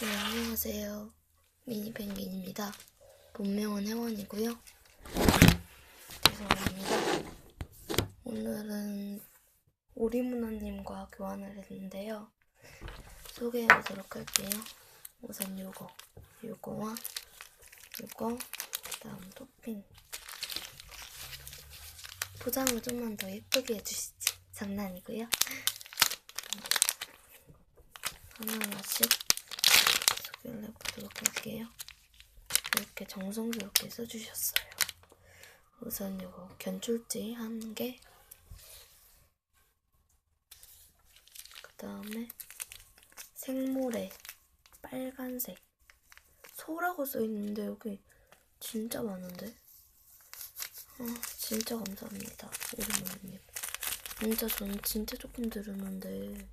네, 안녕하세요. 미니펭귄입니다. 본명은 혜원이고요. 죄송합니다. 오늘은 오리문화님과 교환을 했는데요. 소개해보도록 할게요. 우선 요거, 요거와 요거, 그 다음 토핑. 포장을 좀만 더 예쁘게 해주시지. 장난이고요. 하나하나씩 소개를 해보도록 할게요. 이렇게 정성스럽게 써주셨어요. 우선 이거 견출지 한 개. 그 다음에 생모래 빨간색 소라고 써있는데 여기 진짜 많은데? 아 진짜 감사합니다. 오리모님. 진짜 저는 진짜 조금 들었는데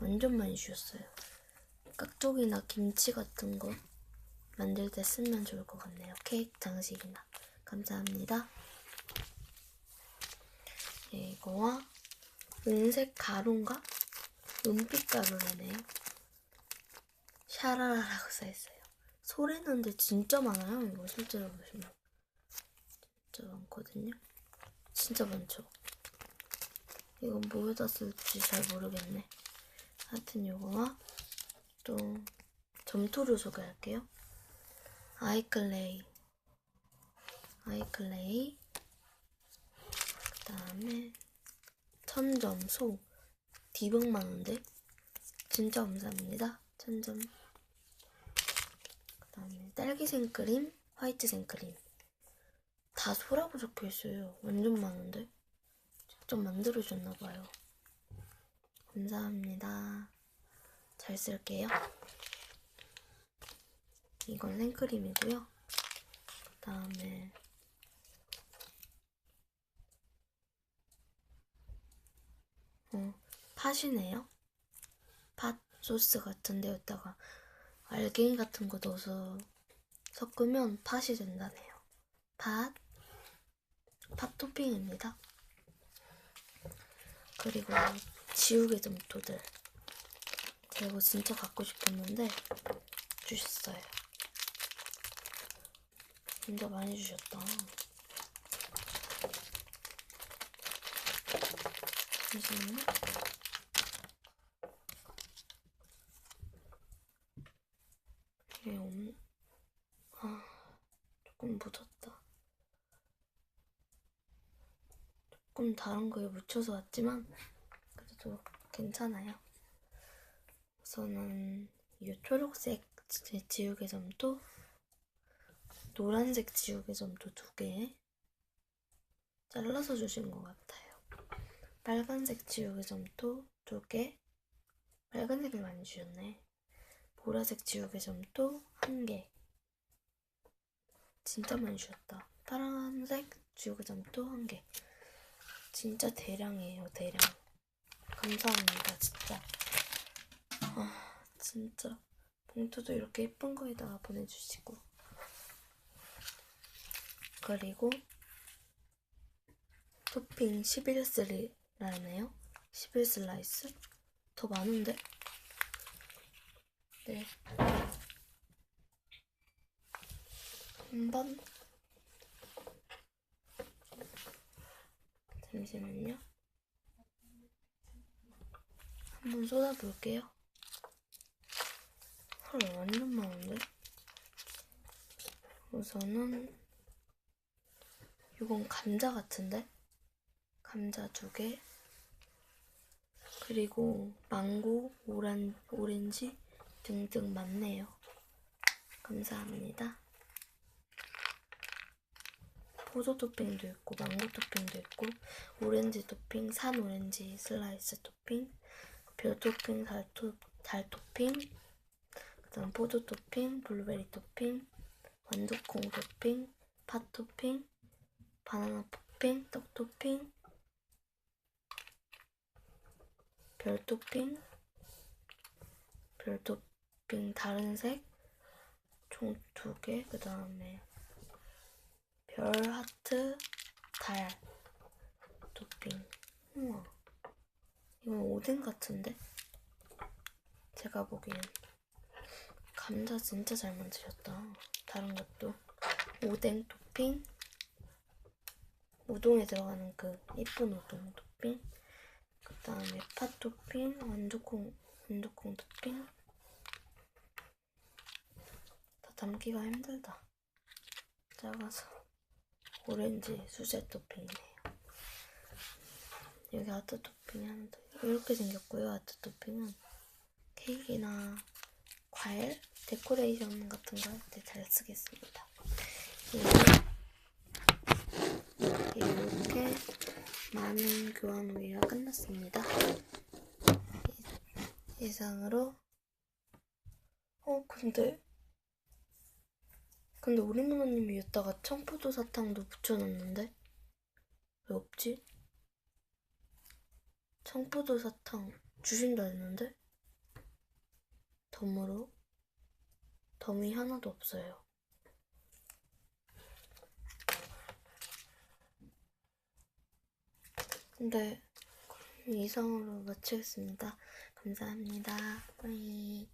완전 많이 주셨어요. 깍두기나 김치 같은 거 만들 때 쓰면 좋을 것 같네요. 케이크 장식이나. 감사합니다. 예, 이거와 은색 가루인가? 은빛 가루라네요. 샤라라라고 써있어요. 소리 나는데 진짜 많아요. 이거 실제로 보시면. 진짜 많거든요. 진짜 많죠? 이건 뭐에다 쓸지 잘 모르겠네. 하여튼 요거와 또 점토를 소개할게요. 아이클레이 아이클레이 그 다음에 천점소 디벅 많은데 진짜 감사합니다. 천점 그 다음에 딸기 생크림 화이트 생크림 다 소라고 적혀 있어요. 완전 많은데 직접 만들어줬나봐요. 감사합니다. 잘 쓸게요. 이건 생크림이고요. 그 다음에 어, 팥이네요. 팥 소스 같은데 여기다가 알갱이 같은 거 넣어서 섞으면 팥이 된다네요. 팥, 팥 토핑입니다. 그리고 지우개 점토들. 이거 진짜 갖고 싶었는데 주셨어요. 진짜 많이 주셨다. 잠시만요. 이게 없... 아, 조금 묻었다. 조금 다른 거에 묻혀서 왔지만 그래도 괜찮아요. 우선은 이 초록색 지- 지우개 점토, 노란색 지우개 점토 두개 잘라서 주신 것 같아요. 빨간색 지우개 점토 두 개, 빨간색을 많이 주셨네. 보라색 지우개 점토 한 개. 진짜 많이 주셨다. 파란색 지우개 점토 한 개. 진짜 대량이에요, 대량. 감사합니다, 진짜. 아, 진짜. 봉투도 이렇게 예쁜 거에다가 보내주시고. 그리고 토핑 11슬이라네요. 11슬라이스? 더 많은데? 네. 한번 잠시만요. 한번 쏟아볼게요. 헐, 완전 많은데? 우선은 이건 감자 같은데? 감자 두 개. 그리고 망고, 오란, 오렌지 등등 많네요. 감사합니다. 포도 토핑도 있고, 망고 토핑도 있고, 오렌지 토핑, 산 오렌지 슬라이스 토핑, 별 토핑, 달, 토, 달 토핑, 그 다음 포도 토핑, 블루베리 토핑, 완두콩 토핑, 팥 토핑, 바나나 토핑, 떡 토핑, 별 토핑, 별 토핑 다른 색, 총 두 개, 그 다음에 별 하트, 달 토핑. 우와. 이건 오뎅 같은데? 제가 보기엔. 감자 진짜 잘 만드셨다. 다른 것도 오뎅 토핑, 우동에 들어가는 그 예쁜 우동 토핑, 그 다음에 파 토핑, 완두콩 완두콩 토핑. 다 담기가 힘들다. 작아서 오렌지 수제 토핑이네요. 여기 아트 토핑이 하나 더 이렇게 생겼고요. 아트 토핑은 케이크나 과일, 데코레이션 같은 거 할 때 잘 쓰겠습니다. 이렇게, 많은 교환 후기가 끝났습니다. 이- 이상으로 어 근데 근데 우리 누나님이 여기다가 청포도 사탕도 붙여놨는데 왜 없지? 청포도 사탕 주신다 했는데 덤으로 덤이 하나도 없어요. 근데 그럼 이상으로 마치겠습니다. 감사합니다. 뿌이.